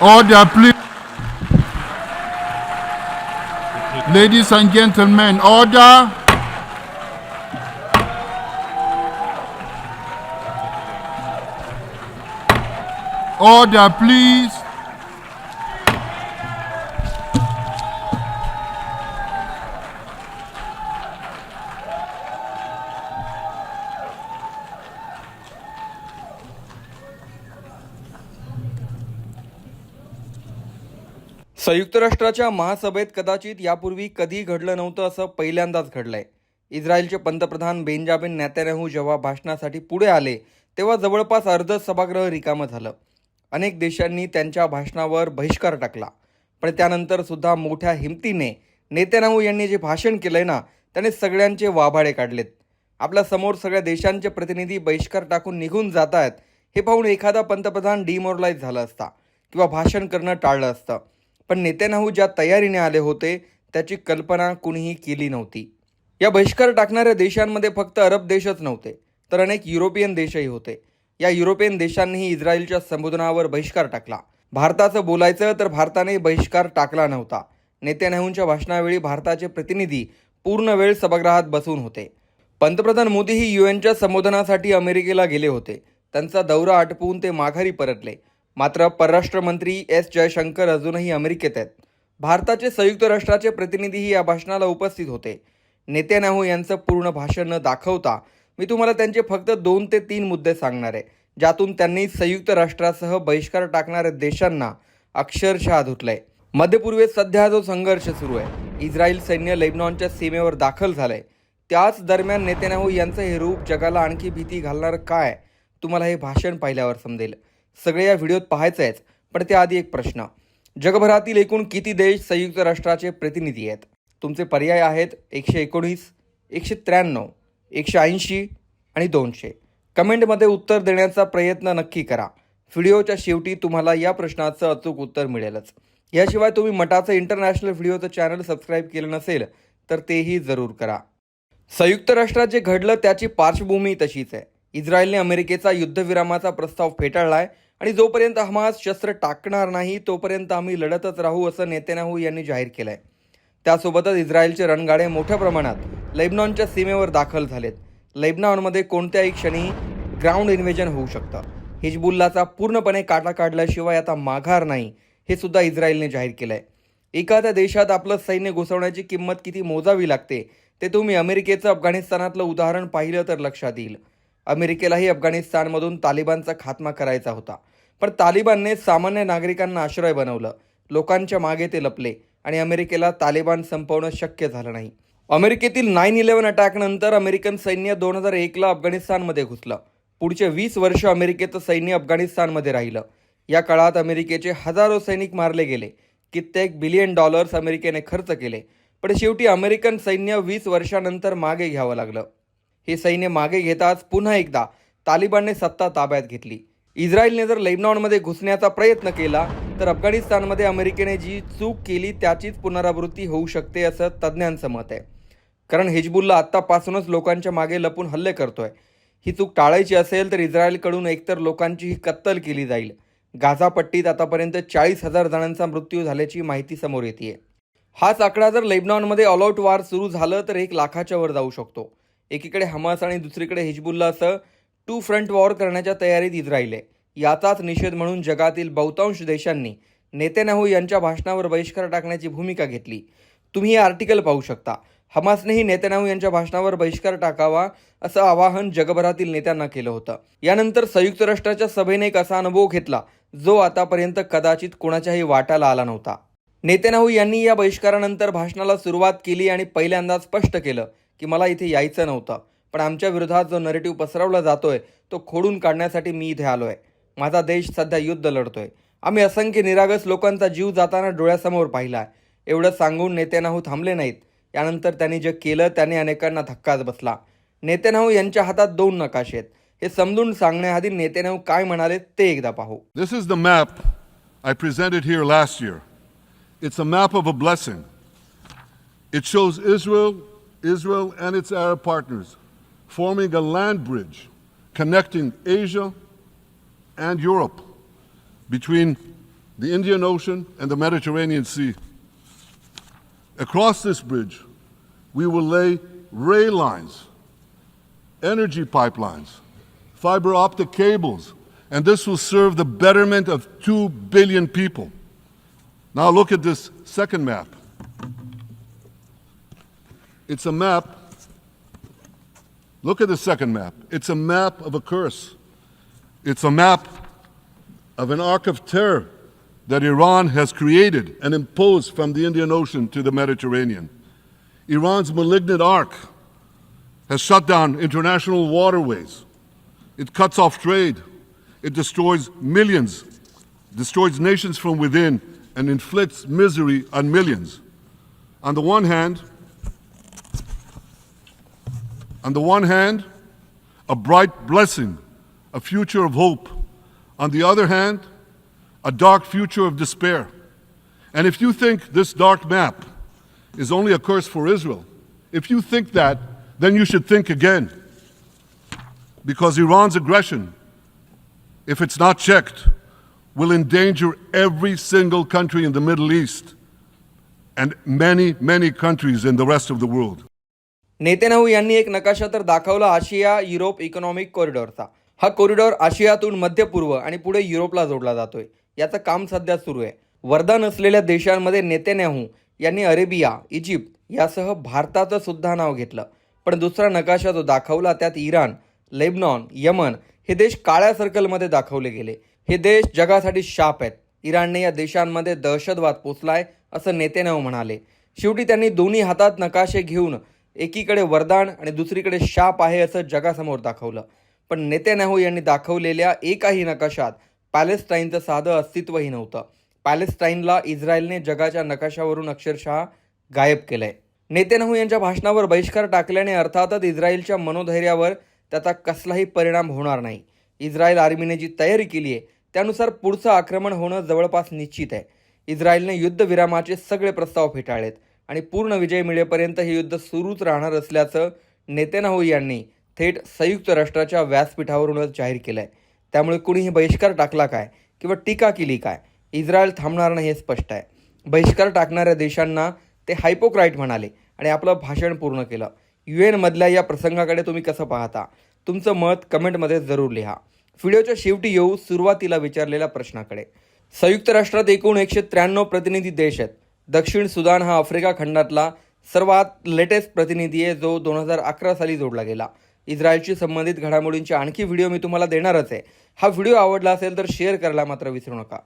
Order, please. Ladies and gentlemen, order. Order, please. संयुक्त राष्ट्राच्या महासभेत कदाचित यापूर्वी कधी घडलं नव्हतं असं पहिल्यांदाच घडलंय. इस्रायलचे पंतप्रधान बेंजामिन नेत्यानेहू जेव्हा भाषणासाठी पुढे आले तेव्हा जवळपास अर्ध सभागृह रिकामं झालं. अनेक देशांनी त्यांच्या भाषणावर बहिष्कार टाकला पण त्यानंतर सुद्धा मोठ्या हिमतीने नेत्यानाहू यांनी जे भाषण केलंय ना त्याने सगळ्यांचे वाभाडे काढलेत. आपल्यासमोर सगळ्या देशांचे प्रतिनिधी बहिष्कार टाकून निघून जात आहेत हे पाहून एखादा पंतप्रधान डिमोरलाईज झाला असता किंवा भाषण करणं टाळलं असतं. पण नेत्यानाहू ज्या तयारीने आले होते त्याची कल्पना कुणीही केली नव्हती. या बहिष्कार टाकणाऱ्या देशांमध्ये फक्त अरब देशच नव्हते तर अनेक युरोपियन देशही होते. या युरोपियन देशांनीही इस्रायलच्या संबोधनावर बहिष्कार टाकला. भारताचं बोलायचं तर भारताने बहिष्कार टाकला नव्हता. नेत्यानाहूंच्या भाषणावेळी भारताचे प्रतिनिधी पूर्ण वेळ सभागृहात बसून होते. पंतप्रधान मोदीही युएनच्या संबोधनासाठी अमेरिकेला गेले होते. त्यांचा दौरा आटपून ते माघारी परतले. मात्र परराष्ट्र मंत्री एस जयशंकर अजूनही अमेरिकेत आहेत. भारताचे संयुक्त राष्ट्राचे प्रतिनिधीही या भाषणाला उपस्थित होते. नेत्यानाहू यांचं पूर्ण भाषण न दाखवता मी तुम्हाला त्यांचे फक्त दोन ते तीन मुद्दे सांगणार आहे. ज्यातून त्यांनी संयुक्त राष्ट्रासह बहिष्कार टाकणाऱ्या देशांना अक्षरशः धुतलंय. मध्यपूर्वेत सध्या जो संघर्ष सुरू आहे. इस्रायल सैन्य लेबनॉनच्या सीमेवर दाखल झालंय. त्याच दरम्यान नेत्यानाहू यांचं हे रूप जगाला आणखी भीती घालणार काय? तुम्हाला हे भाषण पाहिल्यावर समजेल. सगळे या व्हिडिओत पाहायचं आहेच पण त्याआधी एक प्रश्न. जगभरातील एकूण किती देश संयुक्त राष्ट्राचे प्रतिनिधी आहेत? तुमचे पर्याय आहेत एकशे एकोणीस एकशे त्र्याण्णव एकशे ऐंशी आणि दोनशे. कमेंटमध्ये उत्तर देण्याचा प्रयत्न नक्की करा. व्हिडिओच्या शेवटी तुम्हाला या प्रश्नाचं अचूक उत्तर मिळेलच. याशिवाय तुम्ही मटाचं इंटरनॅशनल व्हिडिओचं चॅनल सबस्क्राईब केलं नसेल तर तेही जरूर करा. संयुक्त राष्ट्रात जे घडलं त्याची पार्श्वभूमी तशीच आहे. इस्रायलने अमेरिकेचा युद्धविरामाचा प्रस्ताव फेटाळलाय आणि जोपर्यंत हमास शस्त्र टाकणार नाही तोपर्यंत आम्ही लढतच राहू असं नेत्यानाहू यांनी जाहीर केलं आहे त्यासोबतच इस्रायलचे रणगाडे मोठ्या प्रमाणात लेबनॉनच्या सीमेवर दाखल झालेत. लेबनॉनमध्ये कोणत्याही क्षणी ग्राउंड इन्व्हेजन होऊ शकतं. हिजबुल्लाचा पूर्णपणे काटा काढल्याशिवाय आता माघार नाही हे सुद्धा इस्रायलने जाहीर केलं आहे एखाद्या देशात आपलं सैन्य घुसवण्याची किंमत किती मोजावी लागते ते तुम्ही अमेरिकेचं अफगाणिस्तानातलं उदाहरण पाहिलं तर लक्षात येईल. अमेरिकेलाही अफगाणिस्तानमधून तालिबानचा खात्मा करायचा होता. पण तालिबानने सामान्य नागरिकांना आश्रय बनवलं. लोकांच्या मागे ते लपले आणि अमेरिकेला तालिबान संपवणं शक्य झालं नाही. अमेरिकेतील नाईन इलेव्हन अटॅकनंतर अमेरिकन सैन्य दोन हजार एकला अफगाणिस्तानमध्ये घुसलं. पुढचे वीस वर्ष अमेरिकेचं सैन्य अफगाणिस्तानमध्ये राहिलं. या काळात अमेरिकेचे हजारो सैनिक मारले गेले. कित्येक बिलियन डॉलर्स अमेरिकेने खर्च केले. पण शेवटी अमेरिकन सैन्य वीस वर्षानंतर मागे घ्यावं लागलं. हे सैन्य मागे घेताच पुन्हा एकदा तालिबानने सत्ता ताब्यात घेतली. इस्रायलने जर लेबनॉनमध्ये घुसण्याचा प्रयत्न केला तर अफगाणिस्तानमध्ये अमेरिकेने जी चूक केली त्याचीच पुनरावृत्ती होऊ शकते असं तज्ज्ञांचं मत आहे. कारण हिजबुल्ला आत्तापासूनच लोकांच्या मागे लपून हल्ले करतोय. ही चूक टाळायची असेल तर इस्रायलकडून एकतर लोकांची ही कत्तल केली जाईल. गाझापट्टीत आतापर्यंत चाळीस हजार जणांचा मृत्यू झाल्याची माहिती समोर येते हाच आकडा जर लेबनॉनमध्ये ऑलआउट वार सुरू झालं तर एक लाखाच्या वर जाऊ शकतो. एकीकडे हमास आणि दुसरीकडे हिजबुल्ला असं टू फ्रंट वॉर करण्याच्या तयारीत इस्रायल आहे याचाच निषेध म्हणून जगातील बहुतांश देशांनी नेत्यानाहू यांच्या भाषणावर बहिष्कार टाकण्याची भूमिका घेतली. तुम्ही हे आर्टिकल पाहू शकता. हमासनेही नेत्यानाहू यांच्या भाषणावर बहिष्कार टाकावा असं आवाहन जगभरातील नेत्यांना केलं होतं. यानंतर संयुक्त राष्ट्राच्या सभेने एक असा अनुभव घेतला जो आतापर्यंत कदाचित कोणाच्याही वाटाला आला नव्हता. नेतेनाहू यांनी या बहिष्कारानंतर भाषणाला सुरुवात केली आणि पहिल्यांदा स्पष्ट केलं की मला इथे यायचं नव्हतं. पण आमच्या विरोधात जो नरेटिव्ह पसरवला जातोय तो खोडून काढण्यासाठी मी इथे आलो आहे माझा देश सध्या युद्ध लढतोय. आम्ही असंख्य निरागस लोकांचा जीव जाताना डोळ्यासमोर पाहिला आहे एवढं सांगून नेत्यानाहू थांबले नाहीत. यानंतर त्यांनी जे केलं त्याने अनेकांना धक्काच बसला. नेत्यानाहू यांच्या हातात दोन नकाशे आहेत हे समजून सांगण्याआधी नेत्यानाहू काय म्हणाले ते एकदा पाहू. This is the map I presented here last year it's a map of a blessing it shows Israel, Israel and it's Arab partners forming a land bridge connecting Asia and Europe between the Indian Ocean, and the Mediterranean Sea. Across this bridge, we will lay rail lines, energy pipelines, fiber optic cables, and this will serve the betterment of 2 billion people. Now look at this second map. It's a map. Look at the second map. It's a map of a curse. It's a map of an arc of terror that Iran has created and imposed from the Indian Ocean to the Mediterranean. Iran's malignant arc has shut down international waterways. It cuts off trade. It destroys millions, destroys nations from within, and inflicts misery on millions. On the one hand, on the one hand, a bright blessing, a future of hope. On the other hand, a dark future of despair. And if you think this dark map is only a curse for Israel, if you think that, then you should think again. Because Iran's aggression, if it's not checked, will endanger every single country in the Middle East and many, many countries in the rest of the world. Netanyahu यांनी एक नकाशा तर दाखवला आशिया Europe economic कॉरिडॉरचा. हा corridor आशियातून मध्य पूर्व आणि पुढे युरोपला जोडला जातोय. याचं काम सध्या सुरू आहे. वरदान असलेल्या देशांमध्ये नेतेन्याहू यांनी अरेबिया इजिप्त यासह भारताचं सुद्धा नाव घेतलं. पण दुसरा नकाशा जो दाखवला त्यात इराण लेबनॉन यमन हे देश काळ्या सर्कलमध्ये दाखवले गेले. हे देश जगासाठी शाप आहेत. इराणने या देशांमध्ये दहशतवाद पोचलाय असं नेतेन्याहू म्हणाले. शेवटी त्यांनी दोन्ही हातात नकाशे घेऊन एकीकडे वरदान आणि दुसरीकडे शाप आहे असं जगासमोर दाखवलं. पण नेत्यानाहू यांनी दाखवलेल्या एकाही नकाशात पॅलेस्टाईनचं साधं अस्तित्वही नव्हतं. पॅलेस्टाईनला इस्रायलने जगाच्या नकाशावरून अक्षरशः गायब केलंय. नेत्यानाहू यांच्या भाषणावर बहिष्कार टाकल्याने अर्थातच इस्रायलच्या मनोधैर्यावर त्याचा कसलाही परिणाम होणार नाही. इस्रायल आर्मीने जी तयारी केली आहे त्यानुसार पुढचं आक्रमण होणं जवळपास निश्चित आहे. इस्रायलने युद्धविरामाचे सगळे प्रस्ताव फेटाळलेत. आणि पूर्ण विजय मिळेपर्यंत हे युद्ध सुरूच राहणार असल्याचं नेतेनाहू यांनी थेट संयुक्त राष्ट्राच्या व्यासपीठावरूनच जाहीर केलं आहे त्यामुळे कुणीही बहिष्कार टाकला काय किंवा टीका केली काय इस्रायल थांबणार नाही हे स्पष्ट आहे. बहिष्कार टाकणाऱ्या देशांना ते हायपोक्राईट म्हणाले आणि आपलं भाषण पूर्ण केलं. यू एनमधल्या या प्रसंगाकडे तुम्ही कसं पाहता? तुमचं मत कमेंटमध्ये जरूर लिहा. व्हिडिओच्या शेवटी येऊ सुरुवातीला विचारलेल्या प्रश्नाकडे. संयुक्त राष्ट्रात एकूण एकशे त्र्याण्णव प्रतिनिधी देश आहेत. दक्षिण सुदान हा आफ्रिका खंडातला सर्वात लेटेस्ट प्रतिनिधी आहे जो दोन हजार अकरा साली जोडला गेला. इस्रायलशी संबंधित घडामोडींचे आणखी व्हिडिओ मी तुम्हाला देणारच आहे. हा व्हिडिओ आवडला असेल तर शेअर करायला मात्र विसरू नका.